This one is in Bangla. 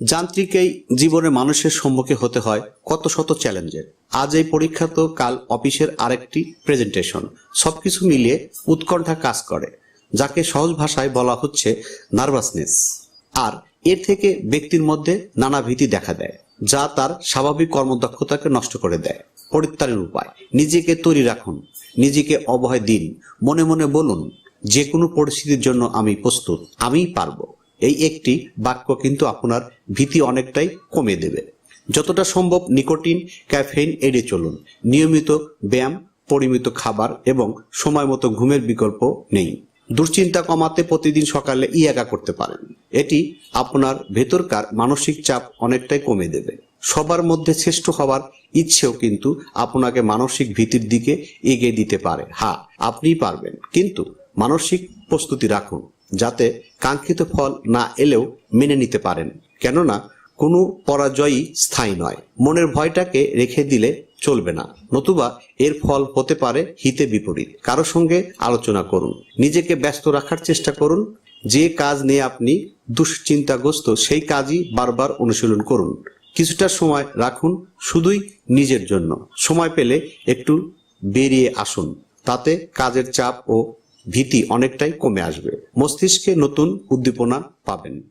যান্ত্রিক এই জীবনে মানুষের সম্মুখে হতে হয় কত শত চ্যালেঞ্জের। আজ এই পরীক্ষা তো কাল অফিসের আরেকটি প্রেজেন্টেশন সবকিছু মিলিয়ে উৎকণ্ঠা কাজ করে, যাকে সহজ ভাষায় বলা হচ্ছে নার্ভাসনেস আর এর থেকে ব্যক্তির মধ্যে নানা ভীতি দেখা দেয়, যা তার স্বাভাবিক কর্মদক্ষতাকে নষ্ট করে দেয়। পরিত্রাণের উপায়, নিজেকে তৈরি রাখুন, নিজেকে অভয় দিন, মনে মনে বলুন, যে কোনো পরিস্থিতির জন্য আমি প্রস্তুত, আমিই পারব। এই একটি বাক্য কিন্তু আপনার ভীতি অনেকটাই কমে দেবে। যতটা সম্ভব নিকোটিন, ক্যাফেইন এড়িয়ে চলুন। নিয়মিত ব্যায়াম, পরিমিত খাবার এবং সময় মতো ঘুমের বিকল্প নেই। দুশ্চিন্তা কমাতে প্রতিদিন সকালে ইয়াগা করতে পারেন। এটি আপনার ভেতরকার মানসিক চাপ অনেকটাই কমে দেবে। সবার মধ্যে শ্রেষ্ঠ হওয়ার ইচ্ছেও কিন্তু আপনাকে মানসিক ভীতির দিকে এগিয়ে দিতে পারে। হ্যাঁ আপনিই পারবেন। কিন্তু মানসিক প্রস্তুতি রাখুন। যাতে কাঙ্ক্ষিত ফল না এলেও মেনে নিতে পারেন। কেননা, কোনো পরাজয়ই স্থায়ী নয়। মনের ভয়টাকে রেখে দিলে চলবে না। নতুবা এর ফল হতে পারে হিতে বিপরীত। কারও সঙ্গে আলোচনা করুন। নিজেকে ব্যস্ত রাখার চেষ্টা করুন। যে কাজ নিয়ে আপনি দুশ্চিন্তাগ্রস্ত, সেই কাজই বারবার অনুশীলন করুন। কিছুটা সময় রাখুন শুধুই নিজের জন্য। সময় পেলে একটু বেরিয়ে আসুন। তাতে কাজের চাপ ও ভীতি অনেকটাই কমে আসবে। মস্তিষ্কে নতুন উদ্দীপনা পাবেন।